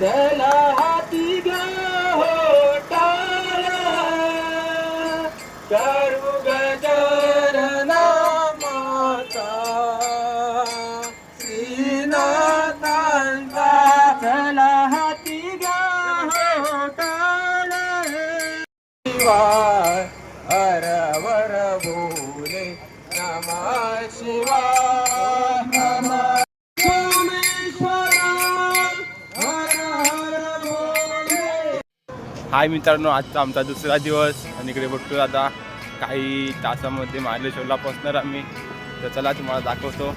चला हाती ग हो टाळ करू गजर श्रीनाथांचा चला हाती घ्या हो शिवा हाय मित्रांनो आजचा आमचा दुसरा दिवस आणि इकडे बघतो आता काही तासामध्ये महालेश्वरला पोहोचणार आम्ही. तर चला तुम्हाला दाखवतो.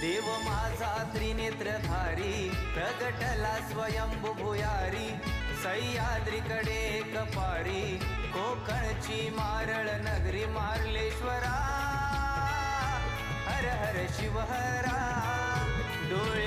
देव माझा त्रिनेत्रधारी प्रगटला स्वयं भुयारी सह्याद्रीकडे कपारी कोकणची मारळ नगरी मार्लेश्वरा. हर हर शिवहरा डोळे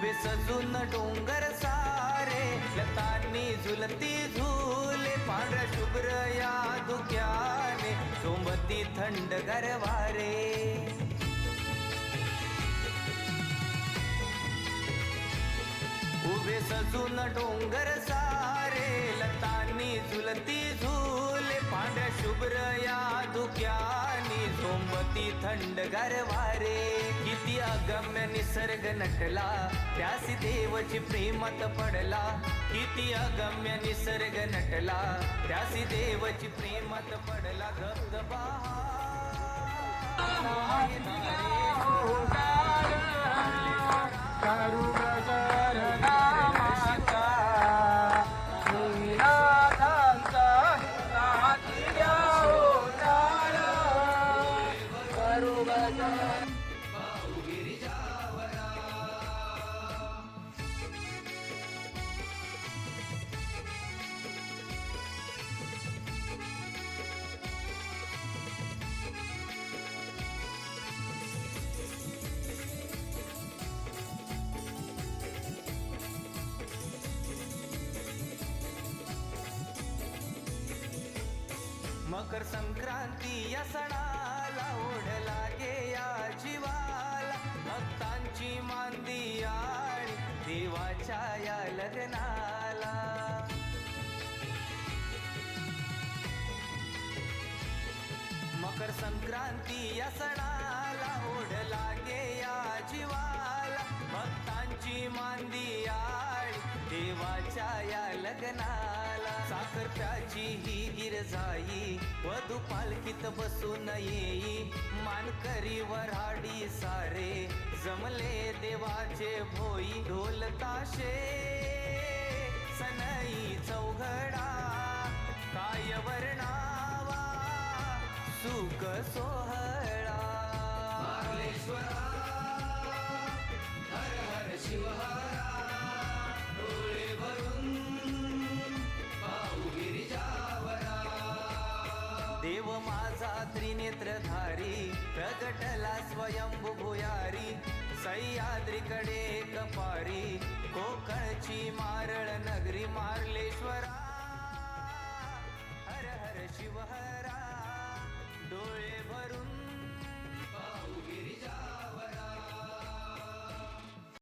उभे सजून डोंगर सारे. लतांनी झुलती झुले पांढऱ्या शुभ्र या दुख्याने सोबती थंड गरवारे उभे सजून डोंगर सारे. लतांनी झुलती झुले पांढऱ्या शुभ्र या दुख्या झोंबती थंड गरवारे किती अगम्य निसर्ग नटला. त्यासी देवची प्रेमत पडला. किती अगम्य निसर्ग नटला. त्यासी देवची प्रेमत पडला. धबधबा मकर संक्रांती या सणाला ओढ लागे या जीवाला. भक्तांची मांदी आणि देवाच्या या लग्नाला. मकर संक्रांती या सणाला ओढ लागे या जीवाला. भक्तांची मांदी आळी देवाच्या या लग्नाला. साखर ही गिरजाई वधू पालखीत बसून येई. मानकरी वराडी सारे जमले देवाचे भोई. ढोल ताशे सनई चौघडा काय वर्णावा सुख सोहळा. त्रिनेत्रधारी प्रगटला स्वयंभू भुयारी सह्याद्रीकडे कपारी कोकणची मारळ नगरी मार्लेश्वरा. हर हर शिव हर